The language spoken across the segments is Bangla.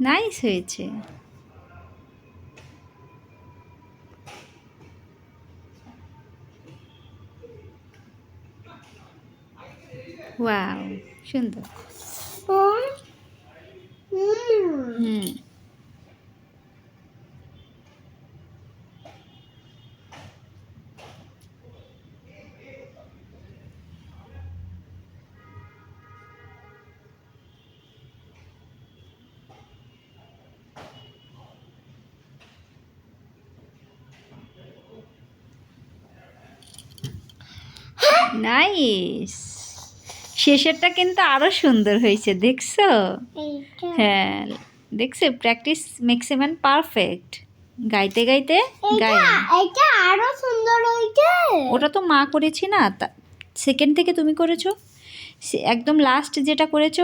নাইস হয়েছে। ওয়াও সুন্দর। হুম। নাইস শেষেরটা কিন্তু আরও সুন্দর হয়েছে দেখছ? হ্যাঁ দেখছ? প্র্যাকটিস ম্যাক্সিমাম পারফেক্ট গাইতে গাইতে এটা আরও সুন্দর হয়েছে। ওটা তো মা করেছি না সেকেন্ড থেকে তুমি করেছ। একদম লাস্ট যেটা করেছ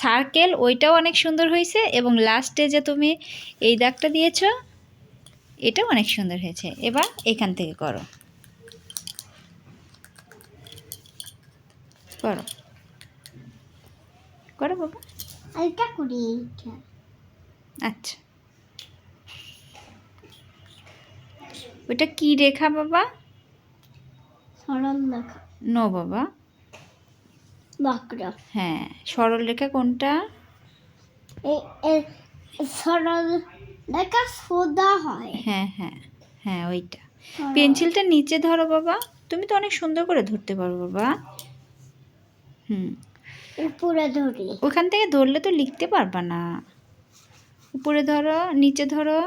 সার্কেল ওইটাও অনেক সুন্দর হয়েছে এবং লাস্টে যে তুমি এই দাগটা দিয়েছ এটাও অনেক সুন্দর হয়েছে। এবার এখান থেকে করো। করো করো বাবা এটা করি এইটা আচ্ছা ওটা কি রেখা বাবা? সরল লেখা নো বাবা। বক্র হ্যাঁ সরল রেখা কোনটা? সরল লেখা সোদা হয়। হ্যাঁ হ্যাঁ হ্যাঁ ওইটা। পেন্সিলটা নিচে ধরো বাবা। তুমি তো অনেক সুন্দর করে ধরতে পারো বাবা। উপরে ধরলে ওখান থেকে ধরলে তো লিখতে পারবা না। উপরে ধরো নিচে ধরো।